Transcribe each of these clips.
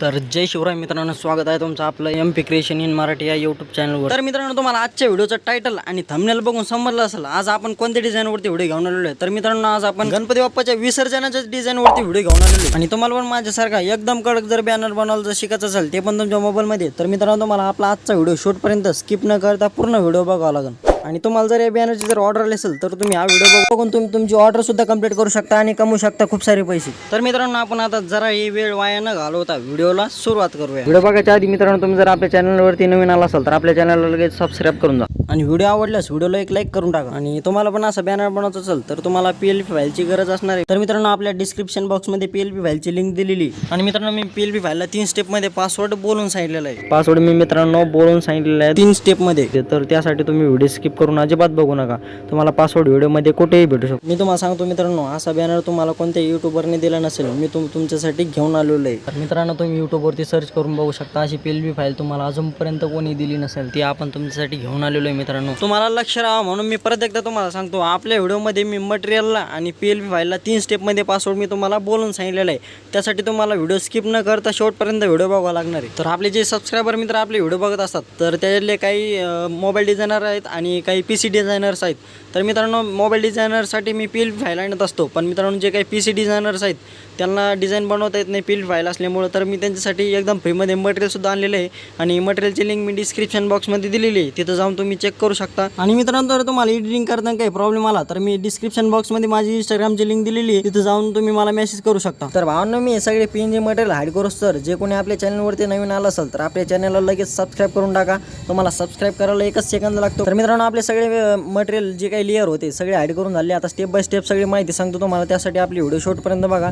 तर जय शिवराय मित्रांनो स्वागत आहे तुमचं आपलं M P creation in Marathi या यूट्यूब चॅनलवर तर मित्रांनो तुम्हाला आजच्या व्हिडिओचं टायटल आणि थंबनेल बघून समजलं असेल आज आपण कोणत्या डिझाईनवरती व्हिडिओ घेऊन आलेलो आहे? तर मित्रांनो आज आपण गणपती बाप्पाच्या विसर्जनाच्या डिझाईनवरती व्हिडिओ घेऊन आलेलो आहे. आणि तुम्हाला पण माझ्यासारखा एकदम कडक जर बॅनर बनवायला जर शिकायचं असेल ते पण तुमच्या मोबाईलमध्ये तर मित्रांनो तुम्हाला आपला आजचा व्हिडिओ शूटपर्यंत स्किप न करता पूर्ण व्हिडिओ बघावा लागेल. आणि तुम्हाला जर या बॅनरची जर ऑर्डर आली असेल तर तुम्ही हा व्हिडिओ बघून तुम्ही तुमची ऑर्डर सुद्धा कंप्लीट करू शकता आणि कमवू शकता खूप सारे पैसे. तर मित्रांनो आपण आता जरा ही वेळ वाया न घालवता व्हिडिओला सुरुवात करूया. व्हिडिओ बघायच्या आधी मित्रांनो तुम्ही जर आपल्या चॅनलवरती नवीन आला असाल तर आपल्या चॅनलला लगेच सबस्क्राईब करून जा. आणि व्हिडिओ आवडल्यास व्हिडिओला एक लाईक करून टाका. आणि तुम्हाला पण असं बॅनर बनवायचं असेल तर तुम्हाला पी एल पी फाईलची गरज असणार आहे. तर मित्रांनो आपल्या डिस्क्रिप्शन बॉक्समध्ये पी एल पी फाईलची लिंक दिलेली. आणि मित्रांनो मी पी एल पी फाईलला तीन स्टेपमध्ये पासवर्ड बोलून सांगितलेला आहे. पासवर्ड मी मित्रांनो बोलून सांगितलेला आहे. तीन स्टेपमध्ये तर त्यासाठी तुम्ही व्हिडिओ स्किप करून अजिबात बघू नका. तुम्हाला पासवर्ड व्हिडिओमध्ये कुठेही भेटू शकतो. मी तुम्हाला सांगतो मित्रांनो असा बॅनर तुम्हाला कोणत्या युट्यूबरने दिला नसेल मी तुम तुमच्यासाठी घेऊन आलेलो आहे. तर मित्रांनो तुम्ही युट्यूबवरती सर्च करून बघू शकता अशी पी एल बी फाईल तुम्हाला अजूनपर्यंत कोणी दिली नसेल ती आपण तुमच्यासाठी घेऊन आलेलो आहे मित्रांनो. तुम्हाला लक्ष राहा म्हणून मी परत एकदा तुम्हाला सांगतो आपल्या व्हिडिओमध्ये मी मटेरियलला आणि पी एल बी फाईलला तीन स्टेपमध्ये पासवर्ड मी तुम्हाला बोलून सांगितलेलं आहे. त्यासाठी तुम्हाला व्हिडिओ स्किप न करता शेवटपर्यंत व्हिडिओ बघावा लागणार आहे. तर आपले जे सबस्क्रायबर मित्र आपले व्हिडिओ बघत असतात तर त्याच्यातले काही मोबाईल डिझायनर आहेत आणि काही पी सी डिझायनर्स आहेत. तर मित्रांनो मोबाईल डिझायनरसाठी मी पी एल फाईल आणत असतो. पण मित्रांनो जे काही पी सी डिझायनर्स आहेत त्यांना डिझाईन बनवता येत नाही पी फाईल असल्यामुळं. तर मी त्यांच्यासाठी एकदम फ्रीमध्ये मटेरियलसुद्धा आणलेलं आहे. आणि मटेरियलची लिंक मी डिस्क्रिप्शन बॉक्समध्ये दिलेली आहे. तिथं जाऊन तुम्ही चेक करू शकता. आणि मित्रांनो जर तुम्हाला एडिटिंग करताना काही प्रॉब्लेम आला तर मी डिस्क्रिप्शन बॉक्समध्ये माझी इंस्टाग्रामची लिंक दिलेली आहे. तिथं जाऊन तुम्ही मला मेसेज करू शकता. तर भावना मी हे सगळे P N G material hide करू सर जे कोणी आपल्या चॅनलवरती नवीन आलं असेल तर आपल्या चॅनलला लगेच सबस्क्राईब करून टाका. तुम्हाला सबस्क्राईब करायला एकच सेकंद लागतो. तर मित्रांनो आपले सगळे मटेरियल जे काही लेअर होते सगळे ॲड करून झाले. आता स्टेप बाय स्टेप सगळी माहिती सांगतो तुम्हाला. त्यासाठी आपली व्हिडिओ शॉर्टपर्यंत बघा.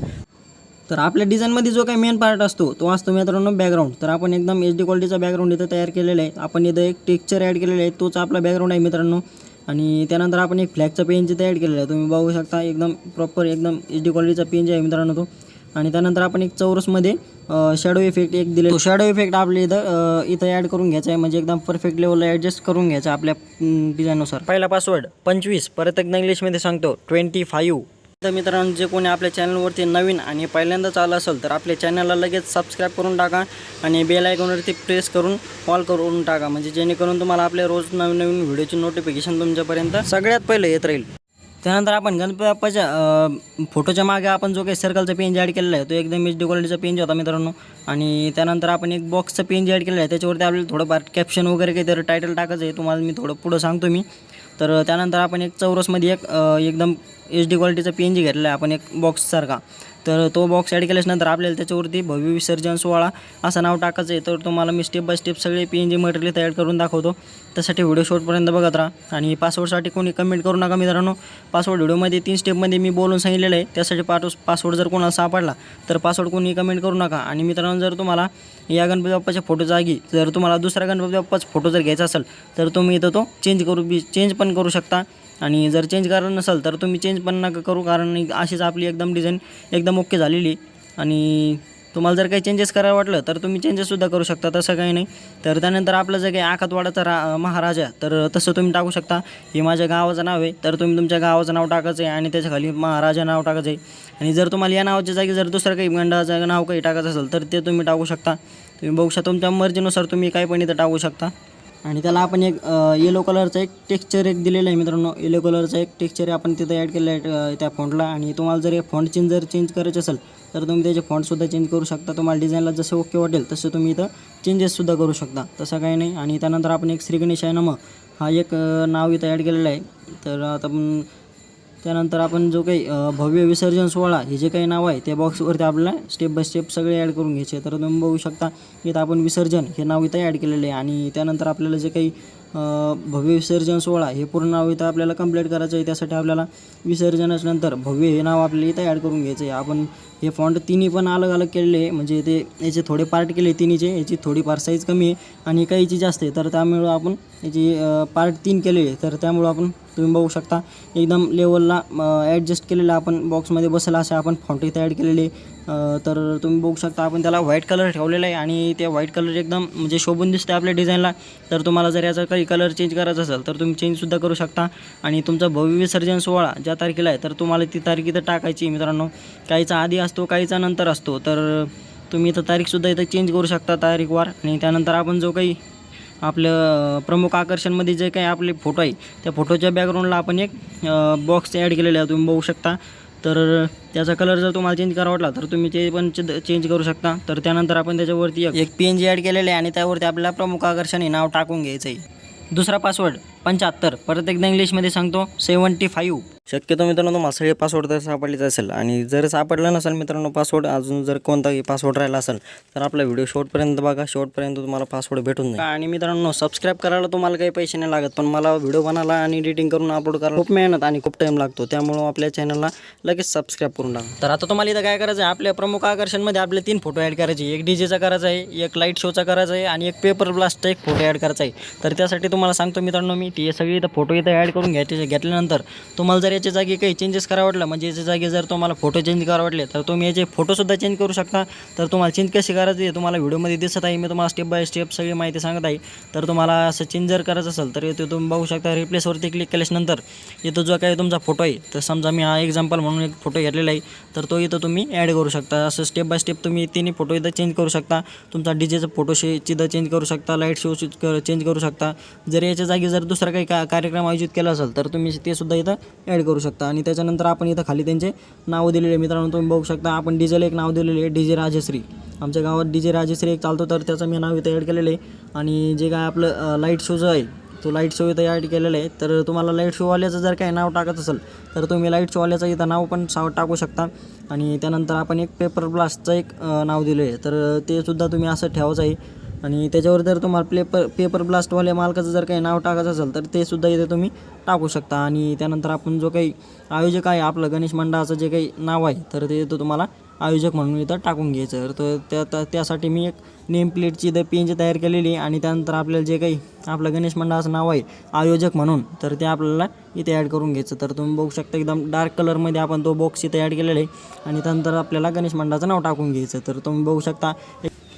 तर आपल्या डिझाईनमध्ये जो काही मेन पार्ट असतो तो असतो मित्रांनो बॅकग्राऊंड तर आपण एकदम एच डी क्वालिटीचा बॅकग्राऊंड इथं तयार केलेला आहे. आपण इथं एक टेक्चर ॲड केलेलं आहे. तोच आपला बॅकग्राऊंड आहे मित्रांनो. आणि त्यानंतर आपण एक फ्लॅगचा पेन जिथं ॲड केलेला आहे. तुम्ही बघू शकता एकदम प्रॉपर एकदम एच डी क्वालिटीचा पेन जे आहे मित्रांनो तो. आणि त्यानंतर आपण एक चौरसमध्ये शॅडो इफेक्ट एक दिले तो शॅडो इफेक्ट आपल्या इथं इथं ॲड करून घ्यायचा आहे. म्हणजे एकदम परफेक्ट लेवलला ॲडजस्ट करून घ्यायचा आपल्या डिझाईननुसार पहिला पासवर्ड पंचवीस. परत एकदा इंग्लिशमध्ये सांगतो ट्वेंटी फाईव्ह तर मित्रांनो जे कोणी आपल्या चॅनलवरती नवीन आणि पहिल्यांदाच आलं असेल तर आपल्या चॅनलला लगेच सबस्क्राईब करून टाका आणि बेल आयकॉनवरती प्रेस करून ऑल करून टाका. म्हणजे जेणेकरून तुम्हाला आपल्या रोज नवीन नवीन व्हिडिओची नोटिफिकेशन तुमच्यापर्यंत सगळ्यात पहिलं येत राहील. त्यानंतर आपण गणपती बाप्पाच्या फोटोच्या मागे आपण जो काही सर्कलचा पेंज ॲड केलेला आहे तो एकदम एच डी क्वालिटीचा पेंज होता मित्रांनो. आणि त्यानंतर आपण एक बॉक्सचा पेंज ॲड केलेला आहे त्याच्यावरती आपल्याला थोडंफार कॅप्शन वगैरे काही तर टायटल टाकायचं आहे तुम्हाला मी थोडं पुढं सांगतो मी. तर त्यानंतर आपण एक चौरसमध्ये एक एकदम एच डी क्वालिटीचा पी एन जी घेतला आहे आपण एक बॉक्ससारखा तर तो बॉक्स ॲड केल्याच्यानंतर आपल्याला त्याच्यावरती भव्य विसर्जन सोहळा असं नाव टाकायचं आहे. तर तुम्हाला मी स्टेप बाय स्टेप सगळे पी एन जी मटेरियल तयार करून दाखवतो. त्यासाठी व्हिडिओ शॉर्टपर्यंत बघत राहा. आणि पासवर्डसाठी कोणी कमेंट करू नका मित्रांनो. पासवर्ड व्हिडिओमध्ये तीन स्टेपमध्ये मी बोलून सांगितलेलं आहे. त्यासाठी पाठव पासवर्ड जर कोणाला सापडला तर पासवर्ड कोणी कमेंट करू नका. आणि मित्रांनो जर तुम्हाला या गणपती बाप्पाच्या फोटोचा आगी जर तुम्हाला दुसरा गणपती बाप्पाचा फोटो जर घ्यायचा असेल तर तुम्ही इथं तो चेंज करू बी चेंज पण करू शकता. आणि जर चेंज करणार नसेल तर तुम्ही चेंज पण नका करू कारण अशीच आपली एकदम डिझाईन एकदम ओके झालेली आणि तुम्हाला जर काही चेंजेस करायला वाटलं तर तुम्ही चेंजेससुद्धा करू शकता तसं काही नाही. तर त्यानंतर आपलं जर काही आखातवाडाचा रा महाराजा तर तसं तुम्ही टाकू शकता. हे माझ्या गावाचं नाव आहे तर तुम्ही तुमच्या गावाचं नाव टाकायचं आहे आणि त्याच्याखाली महाराजा नाव टाकायचं आहे. आणि जर तुम्हाला या नावाच्या जागी जर दुसरं काही मंडळाचं नाव काही टाकायचं असेल तर ते तुम्ही टाकू शकता. तुम्ही बघू शकता तुमच्या मर्जीनुसार तुम्ही काही पण इथं टाकू शकता. आणि त्याला आपण एक येलो कलरचा एक टेक्स्चर एक दिलेला आहे मित्रांनो. येलो कलरचा एक टेक्स्चर आपण तिथं ॲड केलं आहे त्या फॉन्टला आणि तुम्हाला जर फॉन्ट चेंज जर चेंज करायचे असेल तर तुम्ही त्याचे फॉन्टसुद्धा चेंज करू शकता. तुम्हाला डिझाईनला जसं ओके वाटेल तसं तुम्ही इथं चेंजेससुद्धा करू शकता. तसं काही नाही. आणि त्यानंतर आपण एक श्रीगणेश आहे नम हा एक नाव इथं ॲड केलेलं आहे. तर आता आपण त्यानंतर आपण जो काही भव्य विसर्जन सोहळा हे जे काही नाव आहे त्या बॉक्सवरती आपल्याला स्टेप बाय स्टेप सगळे ॲड करून घ्यायचे. तर तुम्ही बघू शकता इथं आपण विसर्जन हे नाव इथं ॲड केलेलं आहे. आणि त्यानंतर आपल्याला जे काही भव्य विसर्जन सोहळा हे पूर्ण नाव इथं आपल्याला कंप्लीट करायचं आहे. त्यासाठी आपल्याला विसर्जनाच्यानंतर भव्य हे नाव आपल्याला इथं ॲड करून घ्यायचं आहे. आपण हे फॉन्ट तिन्ही पण अलग अलग केलेले आहे. म्हणजे ते याचे थोडे पार्ट केले तिन्हीचे याची थोडीफार साईज कमी आहे आणि काहीची जास्त आहे. तर त्यामुळं आपण याची पार्ट तीन केलेले आहे. तर त्यामुळं आपण तुम्ही बघू शकता. एकदम लेवलला ॲडजस्ट केलेलं आपण बॉक्समध्ये बसेल असे आपण फॉन्ट तयार ॲड केलेले. तर तुम्ही बघू शकता आपण त्याला व्हाईट कलर ठेवलेला आहे आणि ते व्हाईट कलर एकदम म्हणजे शोभून दिसते आपल्या डिझाईनला तर तुम्हाला जर याचा काही कलर चेंज करायचा असेल तर तुम्ही चेंजसुद्धा करू शकता. आणि तुमचा भव्य विसर्जन सोहळा ज्या तारखेला आहे तर तुम्हाला ती तारीख इथं टाकायची मित्रांनो. काहीचा आधी असतो काहीचा नंतर असतो. तर तुम्ही इथं तारीखसुद्धा इथं चेंज करू शकता तारीखवार आणि त्यानंतर आपण जो काही आपलं प्रमुख आकर्षणमध्ये जे काही आपले फोटो आहे त्या फोटोच्या बॅकग्राऊंडला आपण एक बॉक्स ॲड केलेला आहे तुम्ही बघू शकता. तर त्याचा कलर जर तुम्हाला चेंज करा वाटला तर तुम्ही ते पण चेंज करू शकता. तर त्यानंतर आपण त्याच्यावरती एक- पी एन जी ॲड केलेलं आहे आणि त्यावरती आपल्याला प्रमुख आकर्षण हे नाव टाकून घ्यायचं आहे दुसरा पासवर्ड पंच्याहत्तर परत एकदा इंग्लिशमध्ये सांगतो सेवन्टी फाईव्ह. शक्यतो मित्रांनो तुम्हाला सगळे पासवर्ड तर सापडलेच असेल. आणि जर सापडलं नसेल मित्रांनो पासवर्ड अजून जर कोणताही पासवर्ड राहिला असेल तर आपला व्हिडिओ शेवटपर्यंत बघा. शेवटपर्यंत तुम्हाला पासवर्ड भेटून जाईल. आणि मित्रांनो सबस्क्राईब करायला तुम्हाला काही पैसे नाही लागत पण मला व्हिडिओ बनायला आणि एडिटिंग करून अपलोड करायला खूप मेहनत आणि खूप टाईम लागतो. त्यामुळं आपल्या चॅनलला लगेच सबस्क्राईब करून टाका. तर आता तुम्हाला इथं काय करायचं आहे आपल्या प्रमुख आकर्षणमध्ये आपले तीन फोटो ॲड करायचे. एक डीजेचा करायचा आहे एक लाइट शोचा करायचा आहे आणि एक पेपर ब्लास्टचा एक फोटो ॲड करायचा आहे तर त्यासाठी तुम्हाला सांगतो मित्रांनो मी ते सगळी इथं फोटो इथं ॲड करून घ्यायचे घेतल्यानंतर तुम्हाला जर याच्या जागी काही चेंजेस करा वाटलं म्हणजे याच्या जागी जर तुम्हाला फोटो चेंज करा वाटले तर तुम्ही याचे फोटोसुद्धा चेंज करू शकता. तर तुम्हाला चेंज कशी करायची आहे तुम्हाला व्हिडिओमध्ये दिसत आहे. मी तुम्हाला स्टेप बाय स्टेप सगळी माहिती सांगत आहे. तर तुम्हाला असं चेंज जर करायचं असेल तर इथे तुम्ही बघू शकता रिप्लेसवरती क्लिक केल्यानंतर इथं जो काही तुमचा फोटो आहे तर समजा मी हा एक्झाम्पल म्हणून एक फोटो घेतलेला आहे तर तो इथं तुम्ही ॲड करू शकता. असं स्टेप बाय स्टेप तुम्ही तिन्ही फोटो इथं चेंज करू शकता. तुमचा डीजेचा फोटो शे चिथं चेंज करू शकता लाइट शो चेंज करू शकता. जर याच्या जागी जर दुसरा काही का कार्यक्रम आयोजित केला असेल तर तुम्ही ते सुद्धा इथं ॲड करू शकता. आणि त्याच्यानंतर आपण इथं खाली त्यांचे नाव दिलेले आहे. मित्रांनो तुम्ही बघू शकता आपण डीजेला एक नाव दिलेले आहे डी जे राजश्री. आमच्या गावात डी जे राजश्री एक चालतो तर त्याचं मी नाव इथं ॲड केलेलं आहे. आणि जे काय आपलं लाइट शोचं आहे तो लाइट शो इथं ॲड केलेला आहे. तर तुम्हाला लाइट शोवाल्याचं जर काही नाव टाकत असेल तर तुम्ही लाइट शोवाल्याचं इथं नाव पण साव टाकू शकता. आणि त्यानंतर आपण एक पेपर ब्लास्टचं एक नाव दिलं आहे. तर ते सुद्धा तुम्ही असं ठेवायचं आहे. आणि त्याच्यावर जर तुम्हाला पेपर पेपर ब्लास्टवाल्या मालकाचं जर काही नाव टाकायचं असेल तर ते सुद्धा इथे तुम्ही टाकू शकता. आणि त्यानंतर आपण जो काही आयोजक आहे आपलं गणेश मंडळाचं जे काही नाव आहे तर ते तो तुम्हाला आयोजक म्हणून इथं टाकून घ्यायचं. तर त्या त्यासाठी मी एक नेम प्लेटची इथं पेंज तयार केलेली आहे. आणि त्यानंतर आपल्याला जे काही आपलं गणेश मंडळाचं नाव आहे आयोजक म्हणून तर ते आपल्याला इथे ॲड करून घ्यायचं. तर तुम्ही बघू शकता एकदम डार्क कलरमध्ये आपण तो बॉक्स इथे ॲड केलेला आहे. आणि त्यानंतर आपल्याला गणेश मंडळाचं नाव टाकून घ्यायचं. तर तुम्ही बघू शकता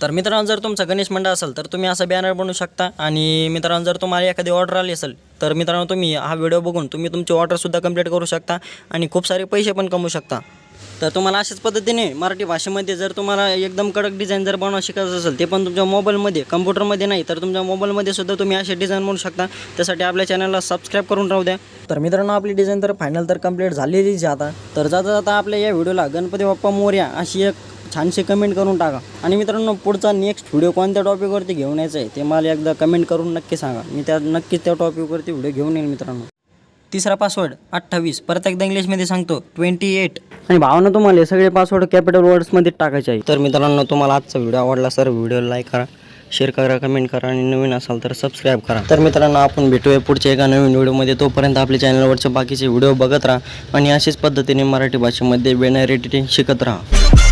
तर मित्रांनो जर तुमचं गणेश मंडळ असेल तर तुम्ही असं बॅनर बनवू शकता. आणि मित्रांनो जर तुम्हाला एखादी ऑर्डर आली असेल तर मित्रांनो तुम्ही हा व्हिडिओ बघून तुम्ही तुमची ऑर्डरसुद्धा कंप्लीट करू शकता आणि खूप सारे पैसे पण कमवू शकता. तर तुम्हाला अशाच पद्धतीने मराठी भाषेमध्ये जर तुम्हाला एकदम कडक डिझाईन जर बनवा शिकायचं असेल ते पण तुमच्या मोबाईलमध्ये कम्प्युटरमध्ये नाही तर तुमच्या मोबाईलमध्ये सुद्धा तुम्ही असे डिझाईन बनवू शकता. त्यासाठी आपल्या चॅनलला सबस्क्राईब करून राहू द्या. तर मित्रांनो आपली डिझाईन तर फायनल तर कंप्लीट झालेलीच आता. तर जाता जाता आपल्या या व्हिडिओला गणपती बाप्पा मोर्या अशी एक छानशी कमेंट करून टाका. आणि मित्रांनो पुढचा नेक्स्ट व्हिडिओ कोणत्या टॉपिकवरती घेऊन यायचा आहे ते मला एकदा कमेंट करून नक्की सांगा. मी त्या नक्कीच त्या टॉपिकवरती व्हिडिओ घेऊन येईन मित्रांनो. तिसरा पासवर्ड अठ्ठावीस. परत एकदा इंग्लिशमध्ये सांगतो ट्वेंटी एट आणि भावना तुम्हाला हे सगळे पासवर्ड कॅपिटल वर्ड्समध्ये टाकायचे आहे तर मित्रांनो तुम्हाला आजचा व्हिडिओ आवडला सर व्हिडिओ लाईक करा शेअर करा कमेंट करा आणि नवीन असाल तर सबस्क्राईब करा. तर मित्रांनो आपण भेटूया पुढच्या एका नवीन व्हिडिओमध्ये तोपर्यंत आपल्या चॅनलवरचे बाकीचे व्हिडिओ बघत राहा आणि अशाच पद्धतीने मराठी भाषेमध्ये बेनर एडिटिंग शिकत राहा.